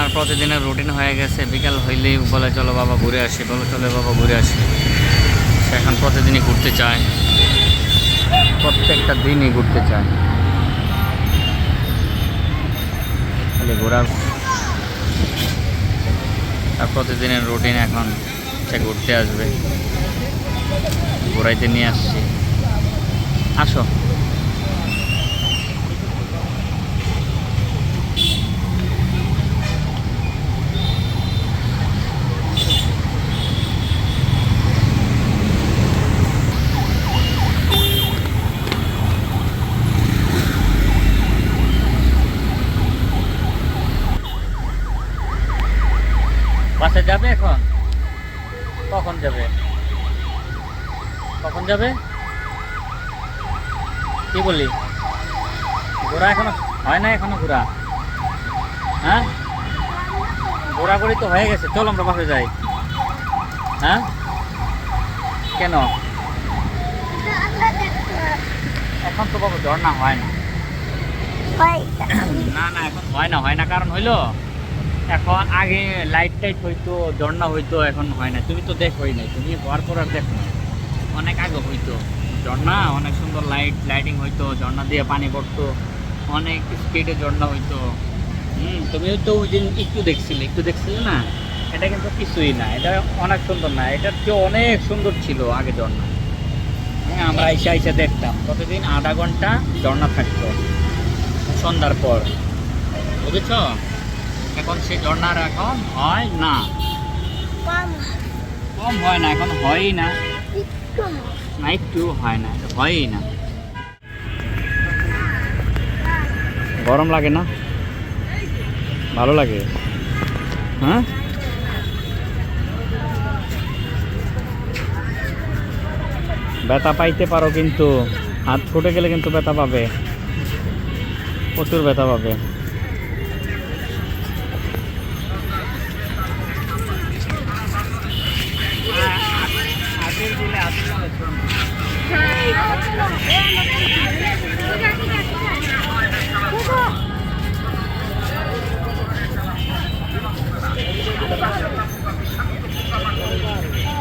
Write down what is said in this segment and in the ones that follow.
ওনার প্রতিদিনের রুটিন হয়ে গেছে, বিকাল হইলেই বলে, চলো বাবা ঘুরে আসি। বলে, চলো বাবা ঘুরে আসি। সে এখন প্রতিদিনই ঘুরতে চায়। প্রত্যেকটা দিনই ঘুরতে চায়। খালি ঘোরা আর প্রতিদিনের রুটিন এখন সে ঘুরতে আসবে। ঘোরাইতে নিয়ে আসছি। আসো। বাসে যাবে এখন? কখন যাবে? কখন যাবে? কি বললি? ঘোরা এখনও হয় না এখনও ঘোরা হ্যাঁ? ঘোরাঘুরি তো হয়ে গেছে। চল আমরা বাসে যাই। হ্যাঁ? কেন? এখন তো বাবু ঝর্ণা হয় না। না না এখন হয় না হয় না। কারণ হইল এখন আগে লাইট টাইট হইতো, ঝর্ণা হইতো, এখন হয় না। তুমি তো দেখোই নাই, তুমি হওয়ার পর আর দেখো না অনেক আগে হইতো। ঝর্ণা, অনেক সুন্দর লাইট লাইটিং হইতো, ঝর্ণা দিয়ে পানি পড়তো, অনেক স্পিডে ঝর্ণা হইতো। হুম, তুমিও তো ওই দিন একটু দেখছিলে একটু দেখছিলে না? এটা কিন্তু কিছুই না, এটা অনেক সুন্দর না, এটার চেয়ে অনেক সুন্দর ছিল আগে ঝর্ণা। হ্যাঁ আমরা আইসা আইসা দেখতাম প্রতিদিন আধা ঘণ্টা ঝর্ণা থাকতো, সন্ধ্যার পর। বুঝেছ? এখন সে ঝর্ণার এখন হয় না। কম। হয় না এখন হয়ই না। না একটু হয় না হয়ই না। গরম লাগে না? ভালো লাগে? হ্যাঁ? ব্যথা পাইতে পারো কিন্তু। হাত ফুটে গেলে কিন্তু ব্যথা পাবে। প্রচুর ব্যথা পাবে।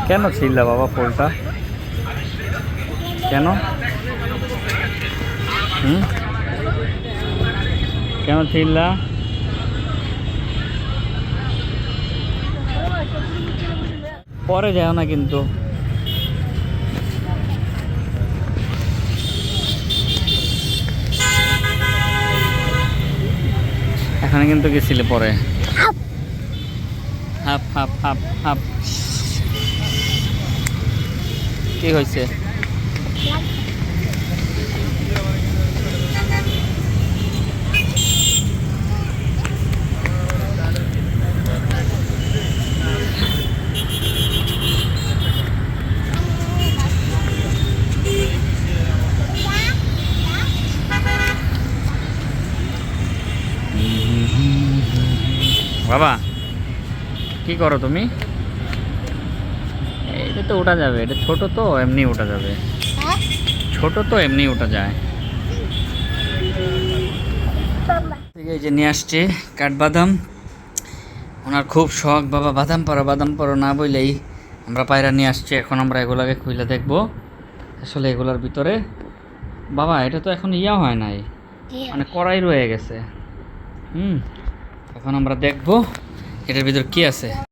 কেন ছিললা বাবা ফুলটা? কেন? কেন ছিললা পরে যাও না কিন্তু। এখানে কিন্তু গেছিলে পরে। হাপ হাপ হাপ হাপ। কি হয়েছে? বাবা কি করো তুমি? এটা তো ওঠা যাবে এটা ছোট তো এমনি ওঠা যাবে। ছোট তো এমনি ওঠা যায়। এই যে নিয়ে আসছে কাঠবাদাম ওনার খুব শখ বাবা বাদাম পরো বাদাম পরো না বললেই আমরা পায়রা নিয়ে আসছি এখন আমরা এগুলাকে খুলে দেখব। আসলে এগুলার ভিতরে বাবা এটা তো এখন ইয়া হয় নাই মানে কড়াই রয়ে গেছে। হুম এখন আমরা দেখব এটার ভিতর কি আছে।